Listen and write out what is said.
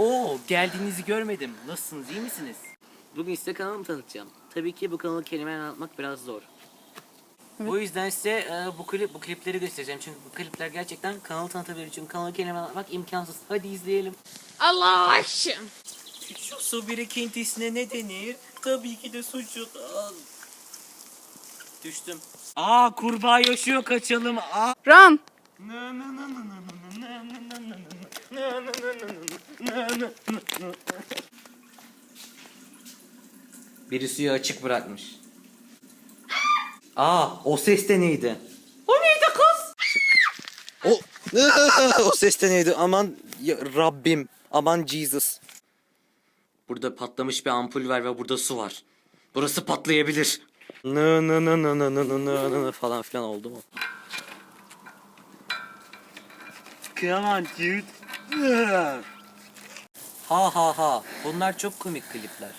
Oo, geldiğinizi görmedim. Nasılsınız, iyi misiniz? Bugün size kanalımı tanıtacağım. Tabii ki bu kanalı kelimeyle anlatmak biraz zor. Bu yüzden size e, bu klip bu klipleri göstereceğim. Çünkü bu klipler gerçekten kanalı tanıtabilir. Çünkü kanalı kelime anlatmak imkansız. Hadi izleyelim. Allah aşkına. Şu su birikintisine ne denir? Tabii ki de sucudan. Düştüm. Aa kurbağa yaşıyor kaçalım. Aa. Run. Biri suyu açık bırakmış. Aa o ses de neydi? O neydi kız? O, o ses de neydi? Aman ya Rabbim. Aman Jesus. Burada patlamış bir ampul var ve burada su var. Burası patlayabilir. Nı nı nı nı nı nı nı falan filan oldu mu? Come on dude. Ha ha ha. Bunlar çok komik klipler.